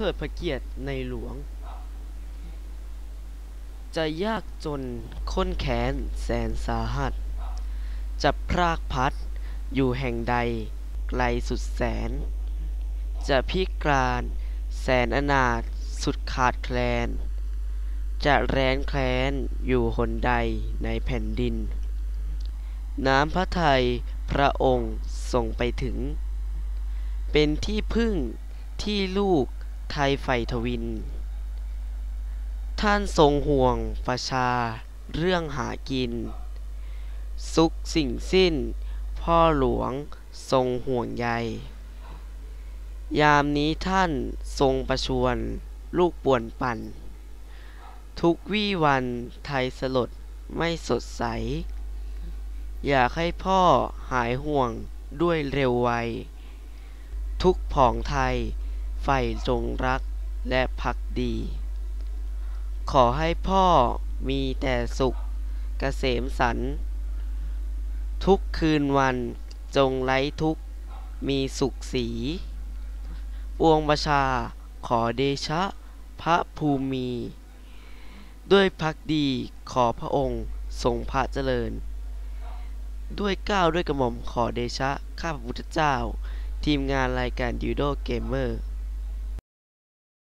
เทิดพระเกียรติในหลวง จะยากจนข้นแค้นแสนสาหัส จะพรากพัดอยู่แห่งใดไกลสุดแสน จะพิกรานแสนอนาถสุดขาดแคลน จะแร้นแคลนอยู่หนใดในแผ่นดิน น้ำพระทัยพระองค์ทรงไปถึง เป็นที่พึ่งที่ลูก ไทยใฝ่ทวิน ท่านทรงห่วงประชาเรื่องหากิน สุขสิ่งสิ้น พ่อหลวงทรงห่วงใย ยามนี้ท่านทรงประชวรลูกป่วนปั่น ทุกวี่วันไทยสลดไม่สดใส อยากให้พ่อหายห่วงด้วยเร็วไว ทุกผองไทย ใฝ่จงรักและพักดี ขอให้พ่อมีแต่สุขเกษมสัน ทุกคืนวันจงไร้ทุกมีสุขสีปวงประชาขอเดชะพระภูมิ ด้วยพักดีขอพระองค์ทรงพระเจริญ ด้วยก้าวด้วยกระหม่อมขอเดชะ ข้าพระพุทธเจ้า ทีมงานรายการยูโดเกมเมอร์